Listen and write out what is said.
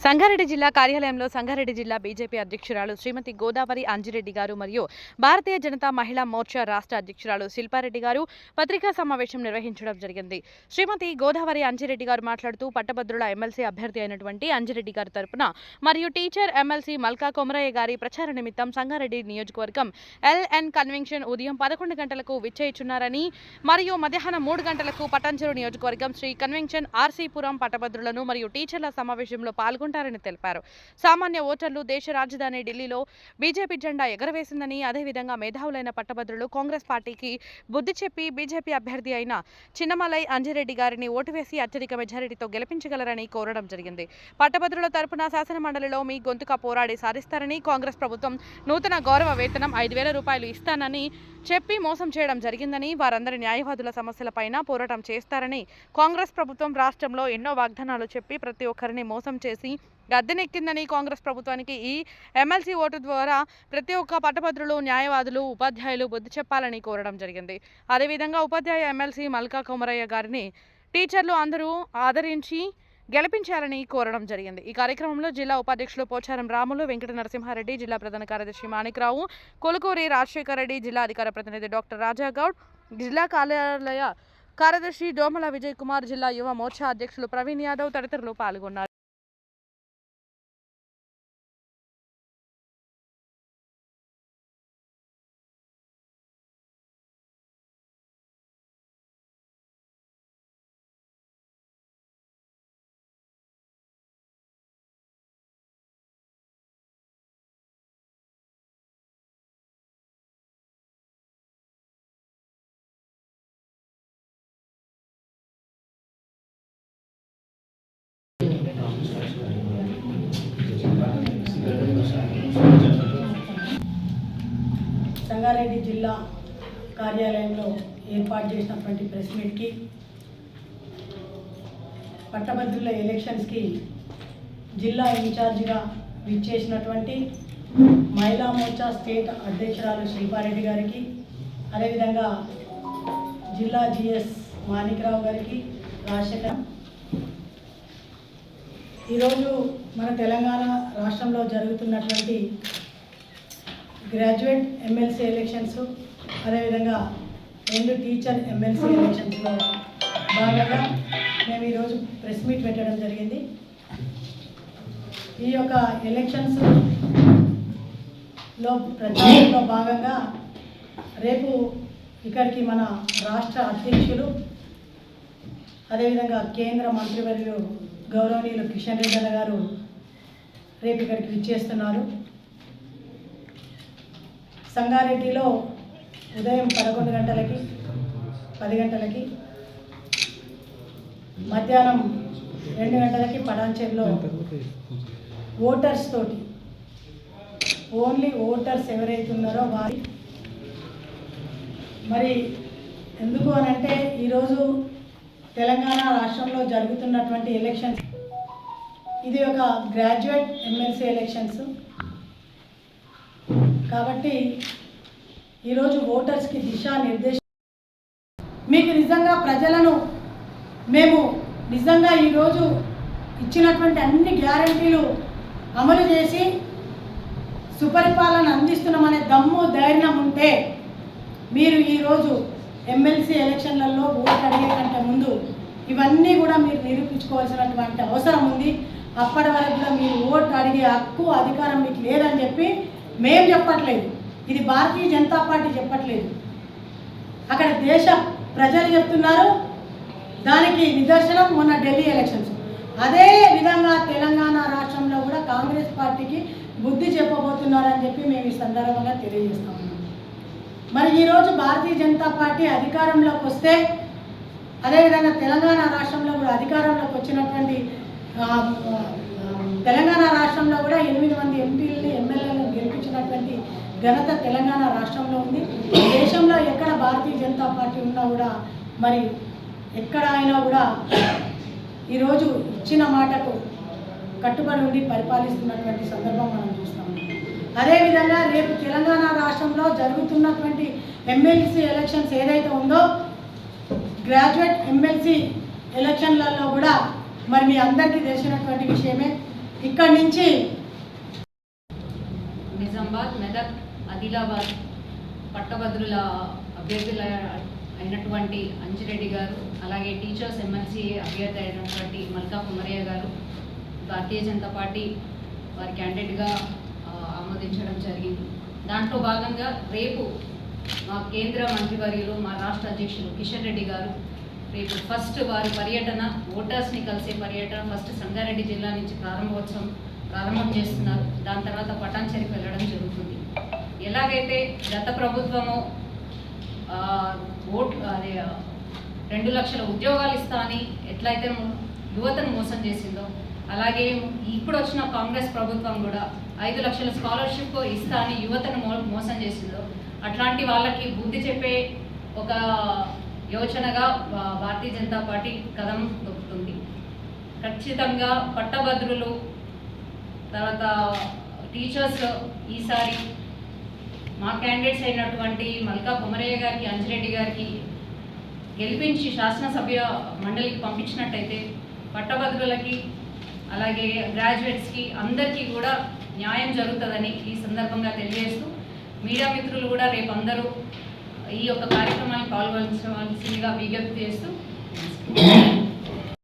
సంగారెడ్డి జిల్లా కార్యాలయంలో సంగారెడ్డి జిల్లా బీజేపీ అధ్యక్షురాలు శ్రీమతి గోదావరి అంజిరెడ్డి గారు మరియు భారతీయ జనతా మహిళా మోర్చా రాష్ట్ర అధ్యక్షురాలు శిల్పారెడ్డి గారు పత్రికా సమావేశం నిర్వహించడం జరిగింది. శ్రీమతి గోదావరి అంజిరెడ్డి గారు మాట్లాడుతూ పట్టభద్రుల ఎమ్మెల్సీ అభ్యర్థి అయినటువంటి అంజిరెడ్డి గారి తరపున మరియు టీచర్ ఎమ్మెల్సీ మల్కా కొమరయ్య గారి ప్రచార నిమిత్తం సంగారెడ్డి నియోజకవర్గం ఎల్ఎన్ కన్వెన్షన్ ఉదయం పదకొండు గంటలకు విచ్చేయుచున్నారని మరియు మధ్యాహ్నం మూడు గంటలకు పటాన్చెరు నియోజకవర్గం శ్రీ కన్వెన్షన్ ఆర్సీపురం పట్టభద్రులను మరియు టీచర్ల సమావేశంలో పాల్గొంటారని తెలిపారు. సామాన్య ఓటర్లు దేశ రాజధాని ఢిల్లీలో బీజేపీ జెండా ఎగరవేసిందని అదేవిధంగా మేధావులైన పట్టభద్రులు కాంగ్రెస్ పార్టీకి బుద్ధి చెప్పి బీజేపీ అభ్యర్థి అయిన చిన్నమలై అంజిరెడ్డి గారిని ఓటు వేసి అత్యధిక మెజారిటీతో గెలిపించగలరని కోరడం జరిగింది. పట్టభద్రుల తరపున శాసనమండలిలో మీ గొంతుక పోరాడి సాధిస్తారని కాంగ్రెస్ ప్రభుత్వం నూతన గౌరవ వేతనం ఐదు వేల రూపాయలు ఇస్తానని చెప్పి మోసం చేయడం జరిగిందని వారందరి న్యాయవాదుల సమస్యలపైన పోరాటం చేస్తారని కాంగ్రెస్ ప్రభుత్వం రాష్ట్రంలో ఎన్నో వాగ్దానాలు చెప్పి ప్రతి ఒక్కరిని మోసం చేసి గద్దెనెక్కిందని కాంగ్రెస్ ప్రభుత్వానికి ఈ ఎమ్మెల్సీ ఓటు ద్వారా ప్రతి ఒక్క పట్టభద్రులు న్యాయవాదులు ఉపాధ్యాయులు బుద్ధి చెప్పాలని కోరడం జరిగింది. అదేవిధంగా ఉపాధ్యాయ ఎమ్మెల్సీ మల్కా కొమరయ్య గారిని టీచర్లు అందరూ ఆదరించి గెలిపించాలని కోరడం జరిగింది. ఈ కార్యక్రమంలో జిల్లా ఉపాధ్యక్షులు పోచారం రాములు వెంకట నరసింహారెడ్డి జిల్లా ప్రధాన కార్యదర్శి మాణిక్రావు కొలుకూరి రాజశేఖర రెడ్డి జిల్లా అధికార ప్రతినిధి డాక్టర్ రాజాగౌడ్ జిల్లా కార్యాలయ కార్యదర్శి డోమల విజయ్ కుమార్ జిల్లా యువ మోర్చా అధ్యక్షులు ప్రవీణ్ యాదవ్ తదితరులు పాల్గొన్నారు. రంగారెడ్డి జిల్లా కార్యాలయంలో ఏర్పాటు చేసినటువంటి ప్రెస్ మీట్కి పట్టభద్రుల ఎలక్షన్స్కి జిల్లా ఇన్ఛార్జిగా విచ్చేసినటువంటి మహిళా మోర్చా స్టేట్ అధ్యక్షురాలు శ్రీపారెడ్డి గారికి అదేవిధంగా జిల్లా జిఎస్ మాణిక్రావు గారికి రాజశేఖర్ ఈరోజు మన తెలంగాణ రాష్ట్రంలో జరుగుతున్నటువంటి గ్రాడ్యుయేట్ ఎమ్మెల్సీ ఎలక్షన్స్ అదేవిధంగా రెండు టీచర్ ఎమ్మెల్సీ ఎలక్షన్స్లో భాగంగా మేము ఈరోజు ప్రెస్ మీట్ పెట్టడం జరిగింది. ఈ యొక్క ఎలక్షన్స్లో ప్రచారంలో భాగంగా రేపు ఇక్కడికి మన రాష్ట్ర అధ్యక్షులు అదేవిధంగా కేంద్ర మంత్రివర్యులు గౌరవనీయులు కిషన్ రెడ్డి గారు రేపు ఇక్కడికి విచ్చేస్తున్నారు. సంగారెడ్డిలో ఉదయం పదకొండు గంటలకి పది గంటలకి మధ్యాహ్నం రెండు గంటలకి పడాంచెర్లో ఓటర్స్ తోటి ఓన్లీ ఓటర్స్ ఎవరైతే ఉన్నారో వారి మరి ఎందుకు అని అంటే ఈరోజు తెలంగాణ రాష్ట్రంలో జరుగుతున్నటువంటి ఎలక్షన్స్. ఇది ఒక గ్రాడ్యుయేట్ ఎమ్మెల్సీ ఎలక్షన్స్. కాబట్టి ఈరోజు ఓటర్స్కి దిశా నిర్దేశం మీకు నిజంగా ప్రజలను మేము నిజంగా ఈరోజు ఇచ్చినటువంటి అన్ని గ్యారంటీలు అమలు చేసి సుపరిపాలన అందిస్తున్నామనే దమ్ము ధైర్యం ఉంటే మీరు ఈరోజు ఎమ్మెల్సీ ఎలక్షన్లలో ఓటు అడిగే కంటే ముందు ఇవన్నీ కూడా మీరు నిరూపించుకోవాల్సినటువంటి అవసరం ఉంది. అప్పటి వరకు కూడా మీరు ఓటు అడిగే హక్కు అధికారం మీకు లేదని చెప్పి మేము చెప్పట్లేదు. ఇది భారతీయ జనతా పార్టీ చెప్పట్లేదు. అక్కడ దేశ ప్రజలు చెప్తున్నారు దానికి నిదర్శనం మొన్న ఢిల్లీ ఎలక్షన్స్. అదే విధంగా తెలంగాణ రాష్ట్రంలో కూడా కాంగ్రెస్ పార్టీకి బుద్ధి చెప్పబోతున్నారని చెప్పి మేము ఈ సందర్భంగా తెలియజేస్తాము మరి ఈరోజు భారతీయ జనతా పార్టీ అధికారంలోకి వస్తే అదేవిధంగా తెలంగాణ రాష్ట్రంలో కూడా అధికారంలోకి వచ్చినటువంటి తెలంగాణ రాష్ట్రంలో కూడా ఎనిమిది మంది ఎంపీలని ఎమ్మెల్యేలను గెలిపించినటువంటి ఘనత తెలంగాణ రాష్ట్రంలో ఉంది. దేశంలో ఎక్కడ భారతీయ జనతా పార్టీ ఉన్నా కూడా మరి ఎక్కడ అయినా కూడా ఈరోజు ఇచ్చిన మాటకు కట్టుబడి ఉండి పరిపాలిస్తున్నటువంటి సందర్భం మనం చూస్తాం. అదేవిధంగా రేపు తెలంగాణ రాష్ట్రంలో జరుగుతున్నటువంటి ఎమ్మెల్సీ ఎలక్షన్స్ ఏదైతే ఉందో గ్రాడ్యుయేట్ ఎమ్మెల్సీ ఎలక్షన్లలో కూడా మరి మీ అందరికీ తెలిసినటువంటి విషయమే. ఇక్కడి నుంచి నిజామాబాద్ మెదక్ ఆదిలాబాద్ పట్టభద్రుల అభ్యర్థుల అయినటువంటి అంజిరెడ్డి గారు అలాగే టీచర్స్ ఎమ్మెల్సీ అభ్యర్థి అయినటువంటి మల్కా కుమరయ్య గారు భారతీయ జనతా పార్టీ వారి క్యాండిడేట్గా ఆమోదించడం జరిగింది. దాంట్లో భాగంగా రేపు మా కేంద్ర మంత్రివర్యులు మా రాష్ట్ర అధ్యక్షులు కిషన్ రెడ్డి గారు రేపు ఫస్ట్ వారి పర్యటన ఓటర్స్ని కలిసే పర్యటన ఫస్ట్ సంగారెడ్డి జిల్లా నుంచి ప్రారంభోత్సవం ప్రారంభం చేస్తున్నారు. దాని తర్వాత పటాన్చెరికి వెళ్ళడం జరుగుతుంది. ఎలాగైతే గత ప్రభుత్వము ఓట్ అదే రెండు లక్షల ఉద్యోగాలు ఇస్తా అని ఎట్లయితే యువతను మోసం చేసిందో అలాగే ఇప్పుడు వచ్చిన కాంగ్రెస్ ప్రభుత్వం కూడా ఐదు లక్షల స్కాలర్షిప్ ఇస్తా అని యువతను మో- మోసం చేసిందో అట్లాంటి వాళ్ళకి బుద్ధి చెప్పే ఒక యోచనగా భా- భారతీయ జనతా పార్టీ కదం దొక్కుతుంది ఖచ్చితంగా పట్టభద్రులు తర్వాత టీచర్స్ ఈసారి మా క్యాండిడేట్స్ అయినటువంటి మల్కా కుమరయ్య గారికి అంజిరెడ్డి గారికి గెలిపించి శాసనసభ్య మండలికి పంపించినట్టయితే పట్టభద్రులకి అలాగే గ్రాడ్యుయేట్స్కి అందరికీ కూడా న్యాయం జరుగుతుందని ఈ సందర్భంగా తెలియజేస్తూ మీడియా మిత్రులు కూడా రేపు అందరూ ఈ యొక్క కార్యక్రమాన్ని పాల్గొనవలసిందిగా విజ్ఞప్తి చేస్తూ